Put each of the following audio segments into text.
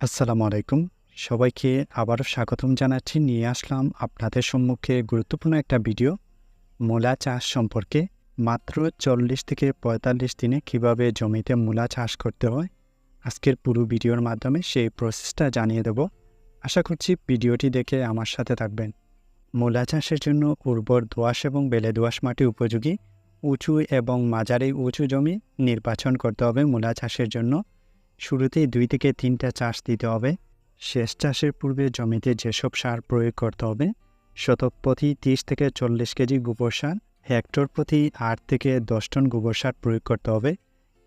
আসসালামু আলাইকুম। সবাইকে আবারও স্বাগতম জানাচ্ছি। নিয়ে আসলাম আপনাদের সম্মুখে গুরুত্বপূর্ণ একটা ভিডিও। মূলা চাষ সম্পর্কে। মাত্র চল্লিশ থেকে পঁয়তাল্লিশ দিনে কীভাবে জমিতে মূলা চাষ করতে হয়? আজকের পুরো ভিডিওর মাধ্যমে সেই প্রসেসটা জানিয়ে দেব। আশা করছি ভিডিওটি দেখে আমার সাথে থাকবেন। মূলা চাষের জন্য উর্বর দোআঁশ এবং বেলে দোয়াশ মাটি উপযোগী। উঁচু এবং মাঝারি উঁচু জমি নির্বাচন করতে হবে মূলা চাষের জন্য। শুরুতেই দুই থেকে তিনটা চাষ দিতে হবে। শেষ চাষের পূর্বে জমিতে যেসব সার প্রয়োগ করতে হবে, শতক প্রতি তিরিশ থেকে চল্লিশ কেজি গোবর সার, হেক্টর প্রতি আট থেকে দশ টন গোবর সার প্রয়োগ করতে হবে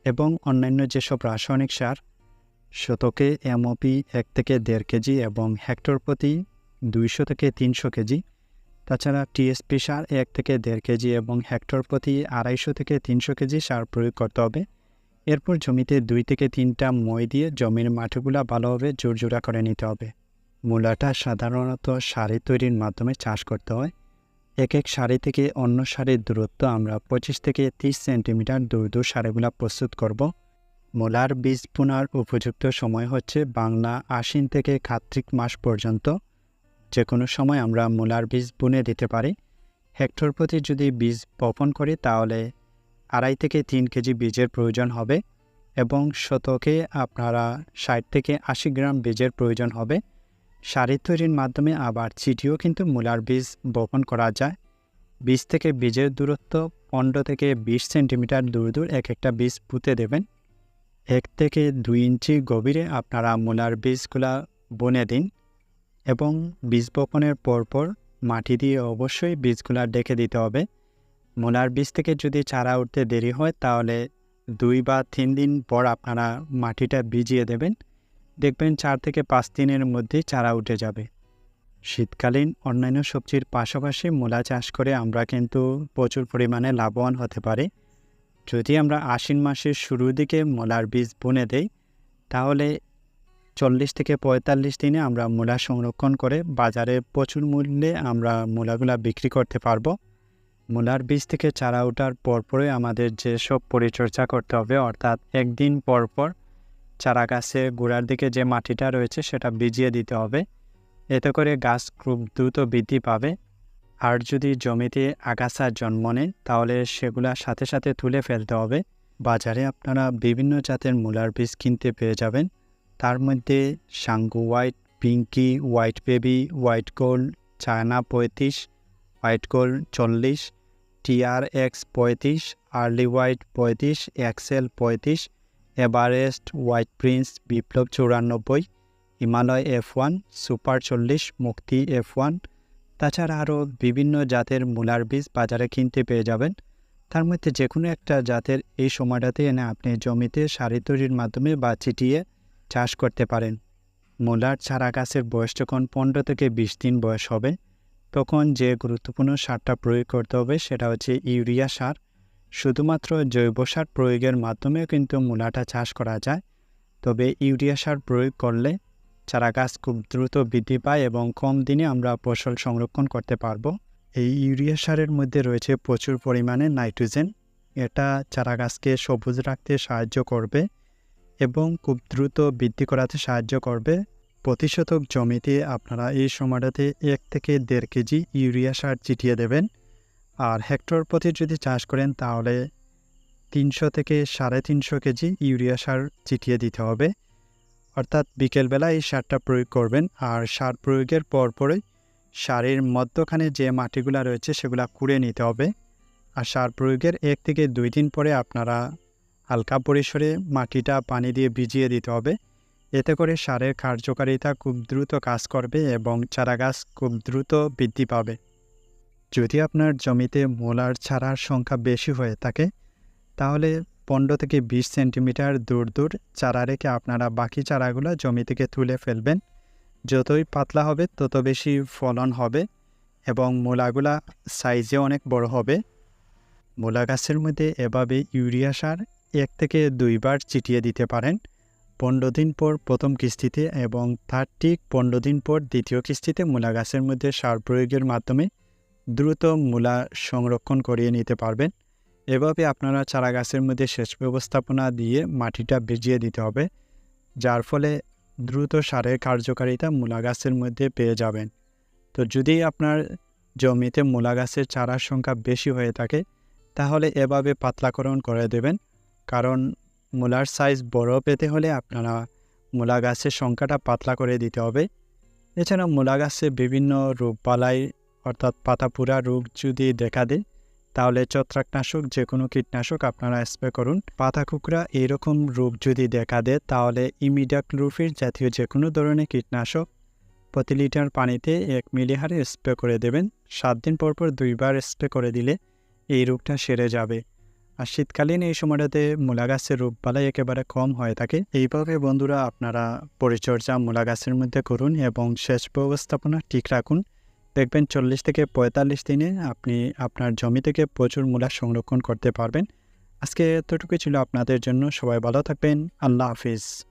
এবং অন্যান্য যেসব রাসায়নিক সার, শতকে এমওপি এক থেকে দেড় কেজি এবং হেক্টর প্রতি দুইশো থেকে তিনশো কেজি, তাছাড়া টিএসপি সার এক থেকে দেড় কেজি এবং হেক্টর প্রতি আড়াইশো থেকে তিনশো কেজি সার প্রয়োগ করতে হবে। এরপর জমিতে দুই থেকে তিনটা মই দিয়ে জমির মাটিগুলা ভালোভাবে জোরজোড়া করে নিতে হবে। মূলাটা সাধারণত সারি তৈরির মাধ্যমে চাষ করতে হয়। এক এক সারি থেকে অন্য সারির দূরত্ব আমরা পঁচিশ থেকে তিরিশ সেন্টিমিটার দূর দূর সারিগুলা প্রস্তুত করব। মূলার বীজ বোনার উপযুক্ত সময় হচ্ছে বাংলা আশ্বিন থেকে কার্তিক মাস পর্যন্ত। যে কোনো সময় আমরা মূলার বীজ বুনে দিতে পারি। হেক্টর প্রতি যদি বীজ বপন করি তাহলে আড়াই থেকে তিন কেজি বীজের প্রয়োজন হবে এবং শতকে আপনারা ষাট থেকে আশি গ্রাম বীজের প্রয়োজন হবে। সারি তৈরির মাধ্যমে আবার চিটিও কিন্তু মূলার বীজ বপন করা যায়। বীজ থেকে বীজের দূরত্ব পনেরো থেকে বিশ সেন্টিমিটার দূর দূর এক একটা বীজ পুঁতে দেবেন। এক থেকে দুই ইঞ্চি গভীরে আপনারা মূলার বীজগুলা বনে দিন এবং বীজ বপনের পরপর মাটি দিয়ে অবশ্যই বীজগুলা ডেকে দিতে হবে। মূলার বীজ থেকে যদি চারা উঠতে দেরি হয়, তাহলে দুই বা তিন দিন পর আপনারা মাটিটা ভিজিয়ে দেবেন। দেখবেন চার থেকে পাঁচ দিনের মধ্যেই চারা উঠে যাবে। শীতকালীন অন্যান্য সবজির পাশাপাশি মূলা চাষ করে আমরা কিন্তু প্রচুর পরিমাণে লাভবান হতে পারি। যদি আমরা আশ্বিন মাসের শুরুর দিকে মূলার বীজ বুনে দেই, তাহলে চল্লিশ থেকে পঁয়তাল্লিশ দিনে আমরা মূলা সংরক্ষণ করে বাজারে প্রচুর মূল্যে আমরা মূলাগুলা বিক্রি করতে পারব। মূলার বীজ থেকে চারা ওঠার পরপরই আমাদের যেসব পরিচর্যা করতে হবে, অর্থাৎ একদিন পরপর পর চারা গাছে গোড়ার দিকে যে মাটিটা রয়েছে সেটা ভিজিয়ে দিতে হবে। এতে করে গাছ খুব দ্রুত বৃদ্ধি পাবে। আর যদি জমিতে আগাছা জন্ম নেয়, তাহলে সেগুলা সাথে সাথে তুলে ফেলতে হবে। বাজারে আপনারা বিভিন্ন জাতের মূলার বীজ কিনতে পেয়ে যাবেন। তার মধ্যে Sangu white, pinky, white baby, white gold, China পঁয়ত্রিশ, হোয়াইট গোল্ড চল্লিশ টিআর এক্স পঁয়ত্রিশ, আর্লি হোয়াইট পঁয়ত্রিশ এক্সেল পঁয়ত্রিশ, এভারেস্ট হোয়াইট প্রিন্স বিপ্লব চৌরানব্বই, হিমালয় এফ ওয়ান সুপার চল্লিশ, মুক্তি এফ ওয়ান তাছাড়া আরও বিভিন্ন জাতের মূলার বীজ বাজারে কিনতে পেয়ে যাবেন। তার মধ্যে যে কোনো একটা জাতের এই সময়টাতে এনে আপনি জমিতে সারি তৈরির মাধ্যমে বা চিটিয়ে চাষ করতে পারেন। মূলার চারা গাছের বয়স যখন পনেরো থেকে বিশ দিন বয়স হবে তখন যে গুরুত্বপূর্ণ সারটা প্রয়োগ করতে হবে সেটা হচ্ছে ইউরিয়া সার। শুধুমাত্র জৈব সার প্রয়োগের মাধ্যমে কিন্তু মূলাটা চাষ করা যায়। তবে ইউরিয়া সার প্রয়োগ করলে চারা গাছ খুব দ্রুত বৃদ্ধি পায় এবং কম দিনে আমরা ফসল সংরক্ষণ করতে পারব। এই ইউরিয়া সারের মধ্যে রয়েছে প্রচুর পরিমাণে নাইট্রোজেন। এটা চারা গাছকে সবুজ রাখতে সাহায্য করবে এবং খুব দ্রুত বৃদ্ধি করাতে সাহায্য করবে। প্রতি শতক জমিতে আপনারা এই সময়টাতে এক থেকে দেড় কেজি ইউরিয়া সার চিটিয়ে দেবেন। আর হেক্টর প্রতি যদি চাষ করেন, তাহলে তিনশো থেকে সাড়ে তিনশো কেজি ইউরিয়া সার চিটিয়ে দিতে হবে। অর্থাৎ বিকেলবেলা এই সারটা প্রয়োগ করবেন, আর সার প্রয়োগের পরপরই সারের মধ্যখানে যে মাটিগুলো রয়েছে, সেগুলা কুড়ে নিতে হবে। আর সার প্রয়োগের এক থেকে দুই দিন পরে আপনারা হালকা পরিসরে মাটিটা পানি দিয়ে ভিজিয়ে দিতে হবে। এতে করে সারের কার্যকারিতা খুব দ্রুত কাজ করবে এবং চারা গাছ খুব দ্রুত বৃদ্ধি পাবে। যদি আপনার জমিতে মোলার চারার সংখ্যা বেশি হয়ে থাকে, তাহলে পনেরো থেকে বিশ সেন্টিমিটার দূর দূর চারা রেখে আপনারা বাকি চারাগুলো জমি থেকে তুলে ফেলবেন। যতই পাতলা হবে, তত বেশি ফলন হবে এবং মূলাগুলা সাইজে অনেক বড় হবে। মূলা গাছের মধ্যে এভাবে ইউরিয়া সার এক থেকে দুইবার চিটিয়ে দিতে পারেন। পনেরো দিন পর প্রথম কিস্তিতে এবং তার ঠিক পনেরো দিন পর দ্বিতীয় কিস্তিতে মূলা গাছের মধ্যে সার প্রয়োগের মাধ্যমে দ্রুত মূলা সংরক্ষণ করিয়ে নিতে পারবেন। এভাবে আপনারা চারা গাছের মধ্যে সেচ ব্যবস্থাপনা দিয়ে মাটিটা ভিজিয়ে দিতে হবে, যার ফলে দ্রুত সারের কার্যকারিতা মূলা গাছের মধ্যে পেয়ে যাবেন। তো যদি আপনার জমিতে মূলা গাছের চারার সংখ্যা বেশি হয়ে থাকে, তাহলে এভাবে পাতলাকরণ করে দেবেন, কারণ মূলার সাইজ বড় পেতে হলে আপনারা মূলা গাছের সংখ্যাটা পাতলা করে দিতে হবে। এছাড়া মূলা গাছে বিভিন্ন রোগবালাই অর্থাৎ পাতাপুরা রোগ যদি দেখা দেয়, তাহলে ছত্রাকনাশক যে কোনো কীটনাশক আপনারা স্প্রে করুন। পাতা কুকড়া এইরকম রোগ যদি দেখা দেয়, তাহলে ইমিডাক্লোরফির জাতীয় যে কোনো ধরনের কীটনাশক প্রতি লিটার পানিতে এক মিলি হারে স্প্রে করে দেবেন। সাত দিন পর পর দুইবার স্প্রে করে দিলে এই রোগটা সেরে যাবে। আর শীতকালীন এই সময়টাতে মূলা গাছের রোগবালাই একেবারে কম হয়ে থাকে। এইভাবে বন্ধুরা আপনারা পরিচর্যা মূলা গাছের মধ্যে করুন এবং সেচ ব্যবস্থাপনা ঠিক রাখুন। দেখবেন চল্লিশ থেকে পঁয়তাল্লিশ দিনে আপনি আপনার জমি থেকে প্রচুর মূলা সংরক্ষণ করতে পারবেন। আজকে এতটুকুই ছিল আপনাদের জন্য। সবাই ভালো থাকবেন। আল্লাহ হাফিজ।